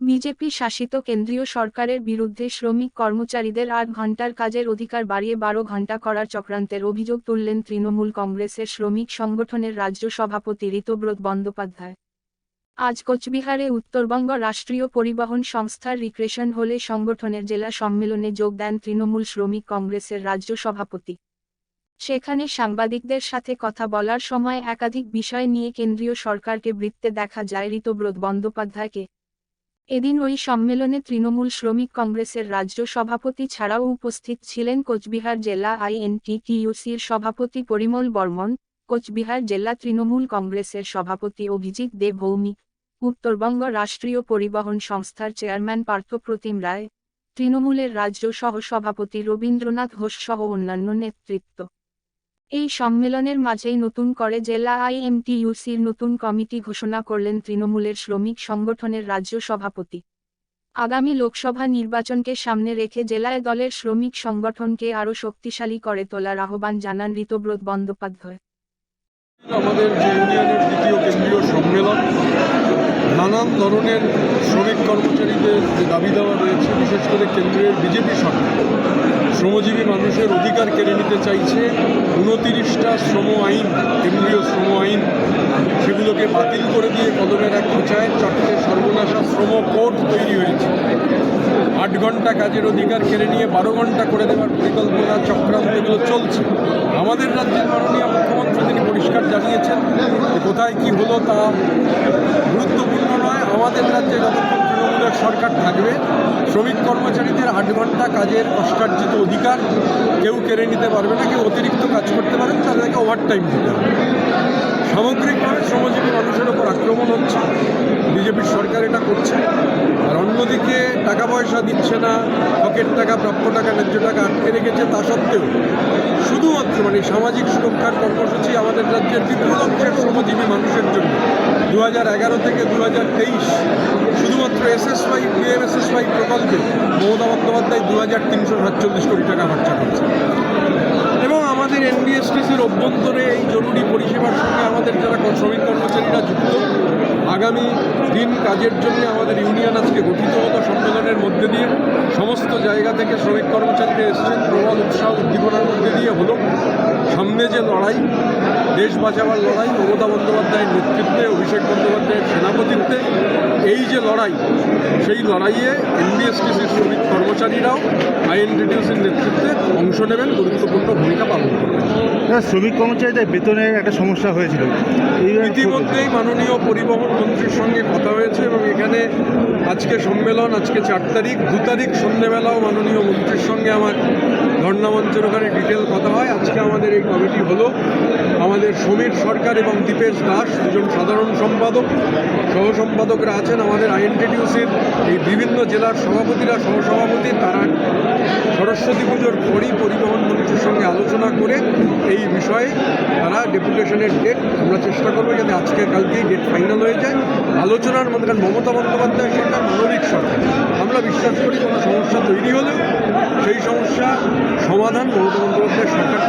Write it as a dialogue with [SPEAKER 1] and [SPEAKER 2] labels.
[SPEAKER 1] BJP শাসিত কেন্দ্রীয় সরকারের বিরুদ্ধে শ্রমিক কর্মচারীদের আট ঘণ্টার কাজের অধিকার বাড়িয়ে বারো ঘণ্টা করার চক্রান্তের অভিযোগ তুললেন তৃণমূল কংগ্রেসের শ্রমিক সংগঠনের রাজ্য সভাপতি ঋতব্রত বন্দ্যোপাধ্যায়। আজ কোচবিহারে উত্তরবঙ্গ রাষ্ট্রীয় পরিবহন সংস্থার রিক্রেশন হলে সংগঠনের জেলা সম্মেলনে যোগ দেন তৃণমূল শ্রমিক কংগ্রেসের রাজ্য সভাপতি। সেখানে সাংবাদিকদের সাথে কথা বলার সময় একাধিক বিষয় নিয়ে কেন্দ্রীয় সরকারকে বৃত্তে দেখা যায় ঋতব্রত বন্দ্যোপাধ্যায়কে। এদিন ওই সম্মেলনে তৃণমূল শ্রমিক কংগ্রেসের রাজ্য সভাপতি ছাড়াও উপস্থিত ছিলেন কোচবিহার জেলা আইএনটিটিইউসির সভাপতি পরিমল বর্মন, কোচবিহার জেলা তৃণমূল কংগ্রেসের সভাপতি অভিজিৎ দে ভৌমিক, উত্তরবঙ্গ রাষ্ট্রীয় পরিবহন সংস্থার চেয়ারম্যান পার্থপ্রতিম রায়, তৃণমূলের রাজ্য সহসভাপতি রবীন্দ্রনাথ ঘোষ সহ অন্যান্য নেতৃত্ব। এই সম্মেলনের মাঝেই নতুন করে জেলা আইএমটিইউসির নতুন কমিটি ঘোষণা করলেন তৃণমূলের শ্রমিক সংগঠনের রাজ্য সভাপতি। আগামী লোকসভা নির্বাচনকে সামনে রেখে জেলায় দলের শ্রমিক সংগঠনকে আরও শক্তিশালী করে তোলার আহ্বান জানান ঋতব্রত বন্দ্যোপাধ্যায়।
[SPEAKER 2] আমাদের যে ইউনিয়নের দ্বিতীয় কেন্দ্রীয় সম্মেলন, নানান ধরনের শ্রমিক কর্মচারীদের যে দাবি দেওয়া রয়েছে, বিশেষ করে কেন্দ্রের বিজেপি সরকার, শ্রমজীবী মানুষের অধিকার কেড়ে নিতে চাইছে, উনতিরিশটা শ্রম আইন, কেন্দ্রীয় শ্রম আইন, সেগুলোকে বাতিল করে দিয়ে কদমের এক খোঁচায় চারটে সর্বনাশা শ্রম কোড তৈরি হয়েছে। আট ঘণ্টা কাজের অধিকার কেড়ে নিয়ে বারো ঘণ্টা করে দেওয়ার পরিকল্পনা চক্রান্ত এগুলো চলছে। আমাদের রাজ্যের মাননীয় মুখ্যমন্ত্রী জানিয়েছেন কোথায় কি হলো তা গুরুত্বপূর্ণ নয়। আমাদের রাজ্যে যতক্ষণ তৃণমূলের সরকার থাকবে, শ্রমিক কর্মচারীদের আট ঘণ্টা কাজের কষ্টার্জিত অধিকার কেউ কেড়ে নিতে পারবে না, কেউ অতিরিক্ত কাজ করতে পারেন তাদেরকে ওভারটাইম দিতে হবে। সামগ্রিকভাবে শ্রমজীবী মানুষের ওপর আক্রমণ হচ্ছে। বিজেপির সরকার এটা করছে। আর অন্যদিকে টাকা পয়সা দিচ্ছে না, পকেট টাকা, প্রাপ্য টাকা, ন্যায্য টাকা আটকে রেখেছে তা সত্ত্বেও শুধুমাত্র মানে সামাজিক সুরক্ষার কর্মসূচি আমাদের রাজ্যের বিপুল অংশের শ্রমজীবী মানুষের জন্য। দু থেকে দু শুধুমাত্র এসএসওয়াই পিএমএসএসওয়াই প্রকল্পে মমতা বন্দ্যোপাধ্যায় দু হাজার তিনশো সাতচল্লিশ কোটি টাকা খরচা করছে। এবং আমাদের এনবিএসটিসির অভ্যন্তরে এই জরুরি পরিষেবার সঙ্গে আমাদের যারা শ্রমিক কর্মচারীরা যুক্ত, আগামী দিন কাজের জন্য আমাদের ইউনিয়ন আজকে গঠিত হতো সম্মেলনের মধ্যে দিয়ে। সমস্ত জায়গা থেকে শ্রমিক কর্মচারীরা এসেছেন। প্রবল উৎসাহ উদ্দীপনার মধ্যে দিয়ে হলো। সামনে যে লড়াই দেশ বাঁচাবার লড়াই মমতা বন্দ্যোপাধ্যায়ের নেতৃত্বে অভিষেক বন্দ্যোপাধ্যায়ের সেনাপতিত্বে। এই যে লড়াই সেই লড়াইয়ে এনবিএসটিসির শ্রমিক কর্মচারীরাও আইএনটিটিউসির নেতৃত্বে অংশ নেবেন গুরুত্বপূর্ণ ভূমিকা পালন করবেন।
[SPEAKER 3] শ্রমিক কর্মচারীদের বেতনের একটা সমস্যা হয়েছিল।
[SPEAKER 2] ইতিমধ্যেই মাননীয় পরিবহন মন্ত্রীর সঙ্গে কথা হয়েছে এবং এখানে আজকে সম্মেলন আজকে চার তারিখ দু তারিখ সন্ধ্যেবেলাও মাননীয় মন্ত্রীর সঙ্গে আমার ধর্ণামঞ্চের ওখানে ডিটেল কথা হয়। আজকে আমাদের এই কমিটি হলো আমাদের সমীর সরকার এবং দীপেশ দাস, দুজন সাধারণ সম্পাদক। সহসম্পাদকরা আছেন আমাদের আইএনটিটিউসির এই বিভিন্ন জেলার সভাপতিরা। সহসভাপতি তারা সরস্বতী পুজোর পরই পরিবহন সঙ্গে আলোচনা করে এই বিষয়ে তারা ডেপুটেশনের ডেট আমরা চেষ্টা করব যাতে আজকে কালকেই ডেট ফাইনাল হয়ে যায় আলোচনার মধ্যে কারণ মমতা বন্দ্যোপাধ্যায় সরকার, মানবিক সরকার আমরা বিশ্বাস করি কোনো সমস্যা তৈরি হলেও সেই সমস্যা সমাধান মমতা বন্দ্যোপাধ্যায় সরকার।